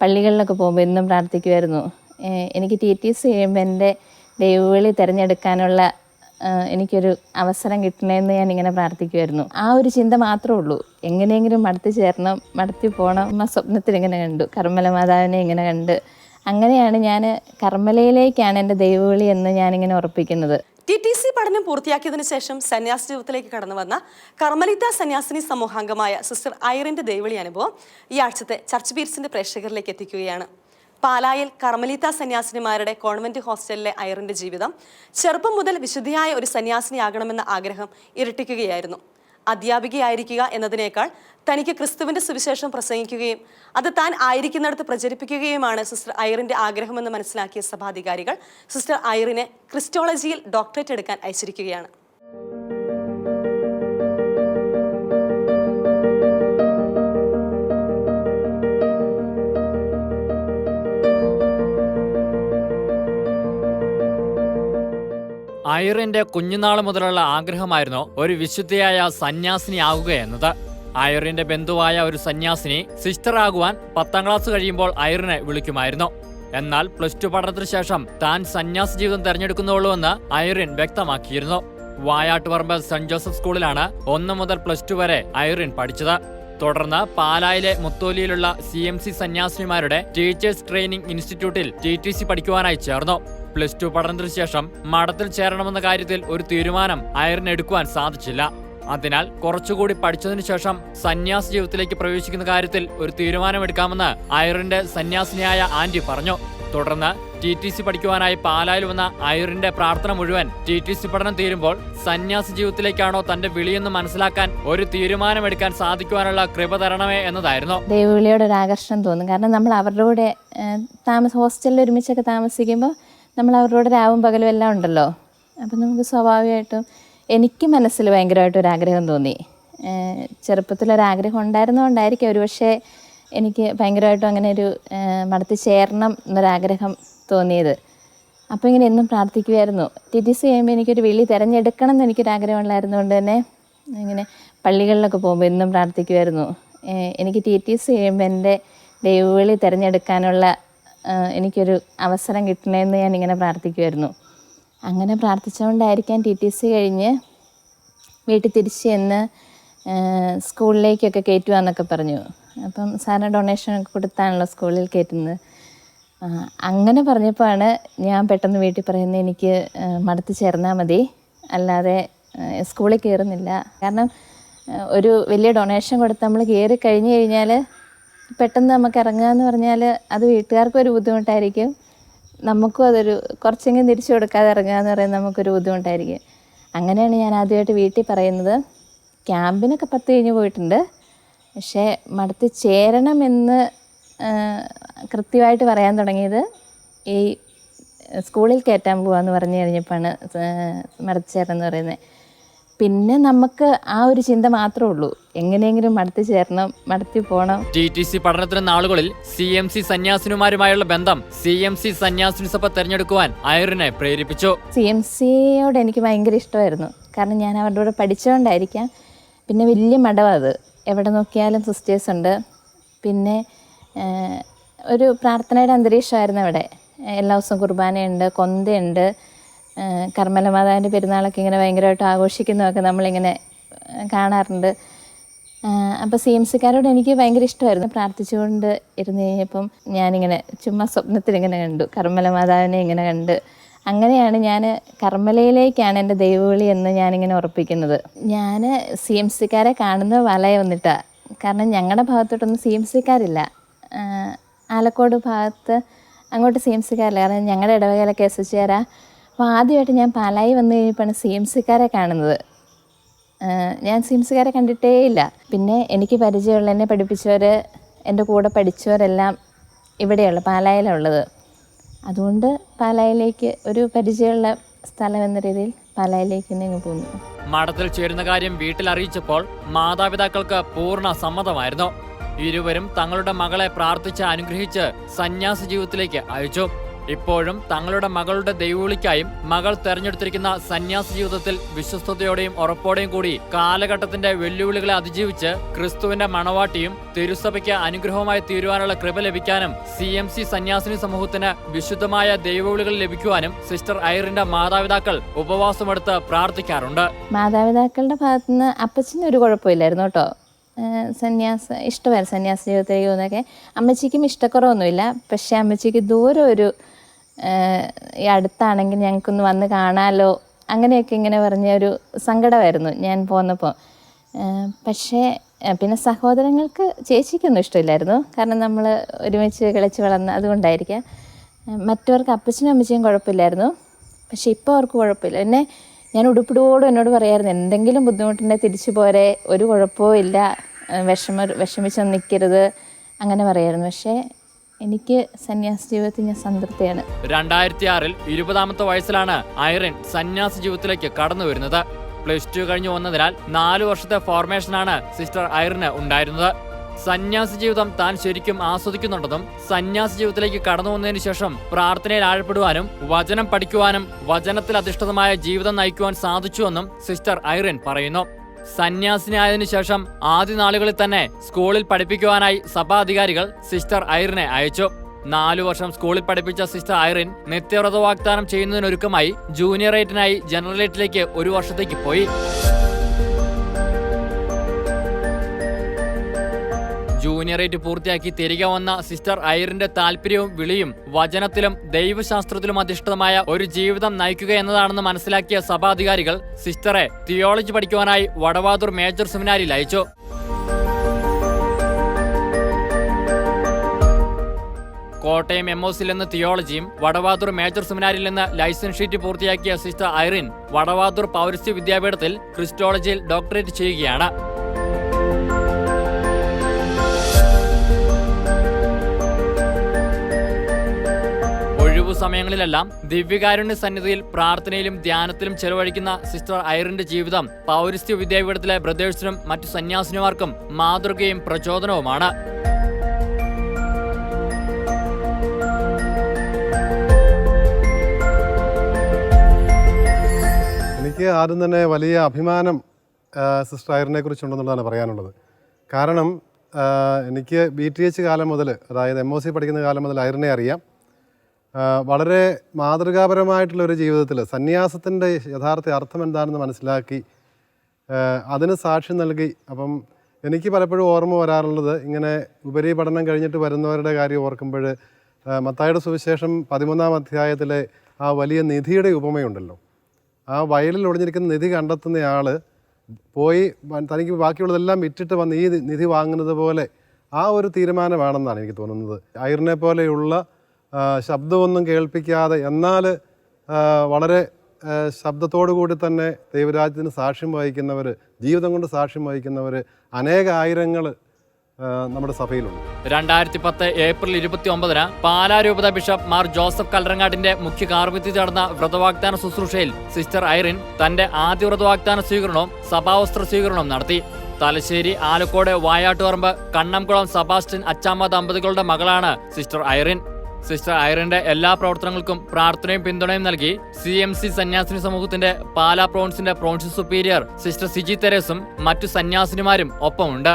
പള്ളികളിലൊക്കെ പോകുമ്പോൾ എന്നും പ്രാർത്ഥിക്കുമായിരുന്നു എനിക്ക് ടി ടി സി കഴിയുമ്പോൾ എന്റെ ദൈവവിളി തിരഞ്ഞെടുക്കാനുള്ള എനിക്കൊരു അവസരം കിട്ടണമെന്ന് ഞാൻ ഇങ്ങനെ പ്രാർത്ഥിക്കുമായിരുന്നു ആ ഒരു ചിന്ത മാത്രമേ ഉള്ളൂ. എങ്ങനെയെങ്കിലും മടത്തി ചേരണം മടത്തി പോകണം എന്ന സ്വപ്നത്തിൽ ഇങ്ങനെ കണ്ടു. കർമ്മല മാതാവിനെ ഇങ്ങനെ കണ്ട്. അങ്ങനെയാണ് ഞാൻ കർമ്മലയിലേക്കാണ് എന്റെ ദൈവവിളി എന്ന് ഞാനിങ്ങനെ ഉറപ്പിക്കുന്നത്. ടി ടി പഠനം പൂർത്തിയാക്കിയതിനു ശേഷം സന്യാസ ജീവിതത്തിലേക്ക് കടന്നു വന്ന കർമ്മലിത സന്യാസിനി സമൂഹാംഗമായ സിസ്റ്റർ ഐറിന്റെ ദൈവളി അനുഭവം ഈ ആഴ്ചത്തെ ചർച്ച് ബീറ്റ്സിന്റെ പ്രേക്ഷകരിലേക്ക് എത്തിക്കുകയാണ്. പാലായിൽ കർമ്മലിത സന്യാസിനിമാരുടെ കോൺവെന്റ് ഹോസ്റ്റലിലെ ഐറിന്റെ ജീവിതം ചെറുപ്പം മുതൽ വിശുദ്ധിയായ ഒരു സന്യാസിനി ആകണമെന്ന ആഗ്രഹം ഇരട്ടിക്കുകയായിരുന്നു. അധ്യാപികയായിരിക്കുക എന്നതിനേക്കാൾ തനിക്ക് ക്രിസ്തുവിന്റെ സുവിശേഷം പ്രസംഗിക്കുകയും അത് താൻ ആയിരിക്കുന്നിടത്ത് പ്രചരിപ്പിക്കുകയുമാണ് സിസ്റ്റർ ഐറിന്റെ ആഗ്രഹമെന്ന് മനസ്സിലാക്കിയ സഭാധികാരികൾ സിസ്റ്റർ ഐറിനെ ക്രിസ്റ്റോളജിയിൽ ഡോക്ടറേറ്റ് എടുക്കാൻ അയച്ചിരിക്കുകയാണ്. ഐറിന്റെ കുഞ്ഞുനാൾ മുതലുള്ള ആഗ്രഹമായിരുന്നു ഒരു വിശുദ്ധയായ സന്യാസിനിയാകുക എന്നത്. അയറിന്റെ ബന്ധുവായ ഒരു സന്യാസിനി സിസ്റ്റർ ആകുവാൻ പത്താം ക്ലാസ് കഴിയുമ്പോൾ ഐറിനെ വിളിക്കുമായിരുന്നു. എന്നാൽ പ്ലസ് ടു പഠനത്തിനു ശേഷം താൻ സന്യാസ ജീവിതം തെരഞ്ഞെടുക്കുന്നുള്ളൂവെന്ന് ഐറിൻ വ്യക്തമാക്കിയിരുന്നു. വായാട്ടുപറമ്പ് സെന്റ് ജോസഫ് സ്കൂളിലാണ് ഒന്ന് മുതൽ പ്ലസ് ടു വരെ ഐറിൻ പഠിച്ചത്. തുടർന്ന് പാലായിലെ മുത്തോലിയിലുള്ള സി എം സി സന്യാസിനിമാരുടെ ടീച്ചേഴ്സ് ട്രെയിനിംഗ് ഇൻസ്റ്റിറ്റ്യൂട്ടിൽ ടി ടി സി പഠിക്കുവാനായി ചേർന്നു. പ്ലസ് ടു പഠനത്തിന് ശേഷം മഠത്തിൽ ചേരണമെന്ന കാര്യത്തിൽ ഒരു തീരുമാനം അയറിന് എടുക്കുവാൻ സാധിച്ചില്ല. അതിനാൽ കുറച്ചുകൂടി പഠിച്ചതിനു ശേഷം സന്യാസ ജീവിതത്തിലേക്ക് പ്രവേശിക്കുന്ന കാര്യത്തിൽ ഒരു തീരുമാനമെടുക്കാമെന്ന് അയറിന്റെ സന്യാസിനിയായ ആന്റി പറഞ്ഞു. തുടർന്ന് ടി ടി സി പഠിക്കുവാനായി പാലായിൽ വന്ന അയറിന്റെ പ്രാർത്ഥന മുഴുവൻ ടി ടി സി പഠനം തീരുമ്പോൾ സന്യാസ ജീവിതത്തിലേക്കാണോ തന്റെ വിളിയെന്ന് മനസ്സിലാക്കാൻ ഒരു തീരുമാനമെടുക്കാൻ സാധിക്കുവാനുള്ള കൃപ തരണമേ എന്നതായിരുന്നു. ദൈവവിളിയോട് ഒരു ആകർഷണം തോന്നും. കാരണം നമ്മൾ അവരുടെ കൂടെ താമസ ഹോസ്റ്റലിൽ ഒരുമിച്ചൊക്കെ താമസിക്കുമ്പോൾ നമ്മൾ അവരോട് രാവും പകലും എല്ലാം ഉണ്ടല്ലോ. അപ്പം നമുക്ക് സ്വാഭാവികമായിട്ടും എനിക്ക് മനസ്സിൽ ഭയങ്കരമായിട്ട് ഒരു ആഗ്രഹം തോന്നി. ചെറുപ്പത്തിലൊരാഗ്രഹം ഉണ്ടായിരുന്നുകൊണ്ടായിരിക്കും ഒരു പക്ഷേ എനിക്ക് ഭയങ്കരമായിട്ടും അങ്ങനെ ഒരു മടത്തി ചേരണം എന്നൊരാഗ്രഹം തോന്നിയത്. അപ്പോൾ ഇങ്ങനെ എന്നും പ്രാർത്ഥിക്കുമായിരുന്നു ടി ടി സി ചെയ്യുമ്പോൾ എനിക്കൊരു വിളി തിരഞ്ഞെടുക്കണം എന്ന് എനിക്കൊരാഗ്രഹം ഉള്ളായിരുന്നുകൊണ്ട് തന്നെ ഇങ്ങനെ പള്ളികളിലൊക്കെ പോകുമ്പോൾ എന്നും പ്രാർത്ഥിക്കുമായിരുന്നു എനിക്ക് ടി ടി സി കഴിയുമ്പോൾ എന്റെ ദൈവവിളി തിരഞ്ഞെടുക്കാനുള്ള എനിക്കൊരു അവസരം കിട്ടണമെന്ന് ഞാൻ ഇങ്ങനെ പ്രാർത്ഥിക്കുമായിരുന്നു അങ്ങനെ പ്രാർത്ഥിച്ചുകൊണ്ടായിരിക്കാൻ ടി ടി സി കഴിഞ്ഞ് വീട്ടിൽ തിരിച്ച് ചെന്ന് സ്കൂളിലേക്കൊക്കെ കയറ്റുവാന്നൊക്കെ പറഞ്ഞു. അപ്പം സാറിന് ഡൊണേഷനൊക്കെ കൊടുത്താണല്ലോ സ്കൂളിൽ കയറ്റുന്നത്. അങ്ങനെ പറഞ്ഞപ്പോഴാണ് ഞാൻ പെട്ടെന്ന് വീട്ടിൽ പറയുന്നത് എനിക്ക് മടത്തി ചേർന്നാൽ മതി. അല്ലാതെ സ്കൂളിൽ കയറുന്നില്ല. കാരണം ഒരു വലിയ ഡൊണേഷൻ കൊടുത്ത് നമ്മൾ കയറി കഴിഞ്ഞ് കഴിഞ്ഞാൽ പെട്ടെന്ന് നമുക്ക് ഇറങ്ങുക എന്ന് പറഞ്ഞാൽ അത് വീട്ടുകാർക്കും ഒരു ബുദ്ധിമുട്ടായിരിക്കും. നമുക്കും അതൊരു കുറച്ചെങ്കിലും തിരിച്ചു കൊടുക്കാതെ ഇറങ്ങുക എന്ന് പറയുന്നത് നമുക്കൊരു ബുദ്ധിമുട്ടായിരിക്കും. അങ്ങനെയാണ് ഞാൻ ആദ്യമായിട്ട് വീട്ടിൽ പറയുന്നത്. ക്യാമ്പിനൊക്കെ പത്ത് കഴിഞ്ഞ് പോയിട്ടുണ്ട്. പക്ഷേ മടത്തി ചേരണമെന്ന് കൃത്യമായിട്ട് പറയാൻ തുടങ്ങിയത് ഈ സ്കൂളിൽ കയറ്റാൻ പോവാന്ന് പറഞ്ഞു കഴിഞ്ഞപ്പോഴാണ് മടത്തി ചേരണം എന്ന് പറയുന്നത്. പിന്നെ നമുക്ക് ആ ഒരു ചിന്ത മാത്രമേ ഉള്ളൂ. എങ്ങനെയെങ്കിലും മടത്തി ചേരണം മടത്തി പോകണം ടി ടി സി പഠനത്തിന് നാളുകളിൽ സി എം സി സന്യാസിനുമാരുമായുള്ള ബന്ധം സി എം സി സന്യാസിനി സഭ തെരഞ്ഞെടുക്കുവാൻ അയറിനെ പ്രേരിപ്പിച്ചു. സി എം സിയോട് എനിക്ക് ഭയങ്കര ഇഷ്ടമായിരുന്നു. കാരണം ഞാൻ അവരുടെ കൂടെ പഠിച്ചുകൊണ്ടായിരിക്കാം പിന്നെ വലിയ മഠമാണ് അത്. എവിടെ നോക്കിയാലും സിസ്റ്റേഴ്സ് ഉണ്ട്. പിന്നെ ഒരു പ്രാർത്ഥനയുടെ അന്തരീക്ഷമായിരുന്നു അവിടെ. എല്ലാ ദിവസവും കുർബാനയുണ്ട് കൊന്തയുണ്ട്. കർമ്മല മാതാവിന്റെ പെരുന്നാളൊക്കെ ഇങ്ങനെ ഭയങ്കരമായിട്ട് ആഘോഷിക്കുന്നതൊക്കെ നമ്മളിങ്ങനെ കാണാറുണ്ട്. അപ്പോൾ സി എം സിക്കാരോട് എനിക്ക് ഭയങ്കര ഇഷ്ടമായിരുന്നു. പ്രാർത്ഥിച്ചുകൊണ്ട് ഇരുന്ന് കഴിഞ്ഞപ്പം ഞാനിങ്ങനെ ചുമ്മാ സ്വപ്നത്തിൽ ഇങ്ങനെ കണ്ടു. കർമ്മല മാതാവിനെ ഇങ്ങനെ കണ്ട്. അങ്ങനെയാണ് ഞാൻ കർമ്മലയിലേക്കാണ് എന്റെ ദൈവവിളി എന്ന് ഞാനിങ്ങനെ ഉറപ്പിക്കുന്നത്. ഞാൻ സി എം സിക്കാരെ കാണുന്ന വലയ വന്നിട്ടാണ് കാരണം ഞങ്ങളുടെ ഭാഗത്തോട്ടൊന്നും സി എം സിക്കാരില്ല. ആലക്കോട് ഭാഗത്ത് അങ്ങോട്ട് സി എം സിക്കാരില്ല. കാരണം ഞങ്ങളുടെ ഇടവകയിലൊക്കെ എസ് എച്ച് അപ്പോൾ ആദ്യമായിട്ട് ഞാൻ പാലായി വന്നു കഴിഞ്ഞപ്പോഴാണ് സി എം സിക്കാരെ കാണുന്നത്. ഞാൻ സി എം സിക്കാരെ കണ്ടിട്ടേ ഇല്ല. പിന്നെ എനിക്ക് പരിചയമുള്ള എന്നെ പഠിപ്പിച്ചവർ എന്റെ കൂടെ പഠിച്ചവരെല്ലാം ഇവിടെയുള്ള പാലായിലുള്ളത്. അതുകൊണ്ട് പാലായിലേക്ക് ഒരു പരിചയമുള്ള സ്ഥലം എന്ന രീതിയിൽ പാലായിലേക്ക് തന്നെ പോന്നു. മഠത്തിൽ ചേരുന്ന കാര്യം വീട്ടിൽ അറിയിച്ചപ്പോൾ മാതാപിതാക്കൾക്ക് പൂർണ സമ്മതമായിരുന്നു. ഇരുവരും തങ്ങളുടെ മകളെ പ്രാർത്ഥിച്ച് അനുഗ്രഹിച്ച് സന്യാസ ജീവിതത്തിലേക്ക് അയച്ചു. ഇപ്പോഴും തങ്ങളുടെ മകളുടെ ദൈവവിളിക്കായും മകൾ തെരഞ്ഞെടുത്തിരിക്കുന്ന സന്യാസി ജീവിതത്തിൽ വിശ്വസ്തയോടെയും ഉറപ്പോടെയും കൂടി കാലഘട്ടത്തിന്റെ വെല്ലുവിളികളെ അതിജീവിച്ച് ക്രിസ്തുവിന്റെ മണവാട്ടിയും തിരുസഭയ്ക്ക് അനുഗ്രഹമായി തീരുവാനുള്ള കൃപ ലഭിക്കാനും സി എം സി സന്യാസിനി സമൂഹത്തിന് വിശുദ്ധമായ ദൈവവിളികൾ ലഭിക്കുവാനും സിസ്റ്റർ ഐറിന്റെ മാതാപിതാക്കൾ ഉപവാസമെടുത്ത് പ്രാർത്ഥിക്കാറുണ്ട്. മാതാപിതാക്കളുടെ ഭാഗത്തുനിന്ന് അപ്പച്ചന് ഒരു കുഴപ്പമില്ലായിരുന്നു കേട്ടോ. സന്യാസ ഇഷ്ടമായിരുന്നു സന്യാസ ജീവിതത്തിലേക്ക് പോകുന്നതൊക്കെ. അമ്മച്ചിക്കും ഇഷ്ടക്കുറവൊന്നുമില്ല. പക്ഷേ അമ്മച്ചിക്ക് ദൂരം ഒരു ഈ അടുത്താണെങ്കിൽ ഞങ്ങൾക്കൊന്ന് വന്ന് കാണാമല്ലോ അങ്ങനെയൊക്കെ ഇങ്ങനെ പറഞ്ഞ ഒരു സങ്കടമായിരുന്നു ഞാൻ പോന്നപ്പോൾ. പക്ഷേ പിന്നെ സഹോദരങ്ങൾക്ക് ചേച്ചിക്കൊന്നും ഇഷ്ടമില്ലായിരുന്നു. കാരണം നമ്മൾ ഒരുമിച്ച് കിളച്ച് വളർന്ന അതുകൊണ്ടായിരിക്കാം. മറ്റവർക്ക് അപ്പച്ചനും അമ്മച്ചിയും കുഴപ്പമില്ലായിരുന്നു. പക്ഷേ ഇപ്പോൾ അവർക്ക് കുഴപ്പമില്ല. എന്നെ ഞാൻ ഉടുപ്പിടുവോടും എന്നോട് പറയായിരുന്നു എന്തെങ്കിലും ബുദ്ധിമുട്ടുണ്ടെങ്കിൽ തിരിച്ചു പോരെ ഒരു കുഴപ്പവും ഇല്ല. വിഷമ വിഷമിച്ചൊന്നും നിൽക്കരുത്. അങ്ങനെ പറയായിരുന്നു. പക്ഷേ എനിക്ക് സന്യാസ ജീവിതത്തിൽ ഞാൻ സംതൃപ്തിയാണ്. രണ്ടായിരത്തി ആറിൽ ഇരുപതാമത്തെ വയസ്സിലാണ് ഐറിൻ സന്യാസ ജീവിതത്തിലേക്ക് കടന്നു വരുന്നത്. പ്ലസ് ടു കഴിഞ്ഞു വന്നതിനാൽ നാലു വർഷത്തെ ഫോർമേഷനാണ് സിസ്റ്റർ ഐറിന് ഉണ്ടായിരുന്നത്. സന്യാസ ജീവിതം താൻ ശരിക്കും ആസ്വദിക്കുന്നുണ്ടെന്നും സന്യാസ ജീവിതത്തിലേക്ക് കടന്നു വന്നതിന് ശേഷം പ്രാർത്ഥനയിൽ ആഴപ്പെടുവാനും വചനം പഠിക്കുവാനും വചനത്തിൽ അധിഷ്ഠിതമായ ജീവിതം നയിക്കുവാൻ സാധിച്ചുവെന്നും സിസ്റ്റർ ഐറിൻ പറയുന്നു. സന്യാസിനിയായതിനു ശേഷം ആദ്യ നാളുകളിൽ തന്നെ സ്കൂളിൽ പഠിപ്പിക്കുവാനായി സഭാ അധികാരികൾ സിസ്റ്റർ ഐറിനെ അയച്ചു. നാലു വർഷം സ്കൂളിൽ പഠിപ്പിച്ച സിസ്റ്റർ ഐറിൻ നിത്യവ്രത വാഗ്ദാനം ചെയ്യുന്നതിനൊരുക്കമായി ജൂനിയറേറ്റിനായി ജനറലേറ്റിലേക്ക് ഒരു വർഷത്തേക്ക് പോയി. ജൂനിയറേറ്റ് പൂർത്തിയാക്കി തിരികെ വന്ന സിസ്റ്റർ ഐറിന്റെ താല്പര്യവും വിളിയും വചനത്തിലും ദൈവശാസ്ത്രത്തിലും അധിഷ്ഠിതമായ ഒരു ജീവിതം നയിക്കുക എന്നതാണെന്ന് മനസ്സിലാക്കിയ സഭാധികാരികൾ സിസ്റ്ററെ തിയോളജി പഠിക്കുവാനായി വടവാതൂർ മേജർ സെമിനാരിയിൽ അയച്ചു. കോട്ടയം എം ഒസിൽ നിന്ന് തിയോളജിയും വടവാതൂർ മേജർ സെമിനാരിൽ നിന്ന് ലൈസൻസ് ഷീറ്റ് പൂർത്തിയാക്കിയ സിസ്റ്റർ ഐറിൻ വടവാതൂർ പൗരസ്ത്യ വിദ്യാപീഠത്തിൽ ക്രിസ്റ്റോളജിയിൽ ഡോക്ടറേറ്റ് ചെയ്യുകയാണ്. ഒഴിവു സമയങ്ങളിലെല്ലാം ദിവ്യകാരുണ്യ സന്നിധിയിൽ പ്രാർത്ഥനയിലും ധ്യാനത്തിലും ചെലവഴിക്കുന്ന സിസ്റ്റർ ഐറിന്റെ ജീവിതം പൗരസ്ത്യ വിദ്യാപീഠത്തിലെ ബ്രദേഴ്സിനും മറ്റു സന്യാസിനിമാർക്കും മാതൃകയും പ്രചോദനവുമാണ്. എനിക്ക് ആദ്യം തന്നെ വലിയ അഭിമാനം സിസ്റ്റർ ഐറിനെ കുറിച്ചുണ്ടെന്നുള്ളതാണ് പറയാനുള്ളത്. കാരണം എനിക്ക് ബി ടി എച്ച് കാലം മുതൽ അതായത് എം ഒ സി പഠിക്കുന്ന കാലം മുതൽ ഐറിനെ അറിയാം. വളരെ മാതൃകാപരമായിട്ടുള്ള ഒരു ജീവിതത്തിൽ സന്യാസത്തിന്റെ യഥാർത്ഥ അർത്ഥം എന്താണെന്ന് മനസ്സിലാക്കി അതിന് സാക്ഷ്യം നൽകി. അപ്പം എനിക്ക് പലപ്പോഴും ഓർമ്മ വരാറുള്ളത് ഇങ്ങനെ ഉപരിപഠനം കഴിഞ്ഞിട്ട് വരുന്നവരുടെ കാര്യം ഓർക്കുമ്പോൾ മത്തായുടെ സുവിശേഷം പതിമൂന്നാം അധ്യായത്തിലെ ആ വലിയ നിധിയുടെ ഉപമയുണ്ടല്ലോ. ആ വയലിൽ ഒളിഞ്ഞിരിക്കുന്ന നിധി കണ്ടെത്തുന്ന ആൾ പോയി തനിക്ക് ബാക്കിയുള്ളതെല്ലാം വിറ്റിട്ട് വന്ന് ഈ നിധി വാങ്ങുന്നത് പോലെ ആ ഒരു തീരുമാനമാണെന്നാണ് എനിക്ക് തോന്നുന്നത്. ഐറിനെ പോലെയുള്ള ശബ്ദമൊന്നും കേൾപ്പിക്കാതെ എന്നാൽ വളരെ ശബ്ദത്തോടു കൂടി തന്നെ ദൈവരാജ്യത്തിന് സാക്ഷ്യം വഹിക്കുന്നവർ ജീവിതം കൊണ്ട് സാക്ഷ്യം വഹിക്കുന്നവർ അനേക ആയിരങ്ങൾ നമ്മുടെ സഭയിലുണ്ട്. രണ്ടായിരത്തി പത്ത് ഏപ്രിൽ ഇരുപത്തി ഒമ്പതിന് പാലാരൂപത ബിഷപ്പ് മാർ ജോസഫ് കല്ലറങ്ങാടിന്റെ മുഖ്യ കാർമ്മിത്യത്തിൽ നടന്ന വ്രതവാഗ്ദാന ശുശ്രൂഷയിൽ സിസ്റ്റർ ഐറിൻ തന്റെ ആദ്യ വ്രതവാഗ്ദാന സ്വീകരണവും സഭാവസ്ത്ര സ്വീകരണവും നടത്തി. തലശ്ശേരി ആലക്കോട് വായാട്ടുപറമ്പ് കണ്ണംകുളം സബാസ്റ്റ്യൻ അച്ചാമ്മ ദമ്പതികളുടെ മകളാണ് സിസ്റ്റർ ഐറിൻ. സിസ്റ്റർ ഐറിന്റെ എല്ലാ പ്രവർത്തനങ്ങൾക്കും പ്രാർത്ഥനയും പിന്തുണയും നൽകി സി എം സി സന്യാസിനി സമൂഹത്തിന്റെ പാലാ പ്രോൺസിന്റെ പ്രോൺസ് സുപ്പീരിയർ സിസ്റ്റർ സിജി തെരേസും മറ്റു സന്യാസിനിമാരും ഒപ്പമുണ്ട്.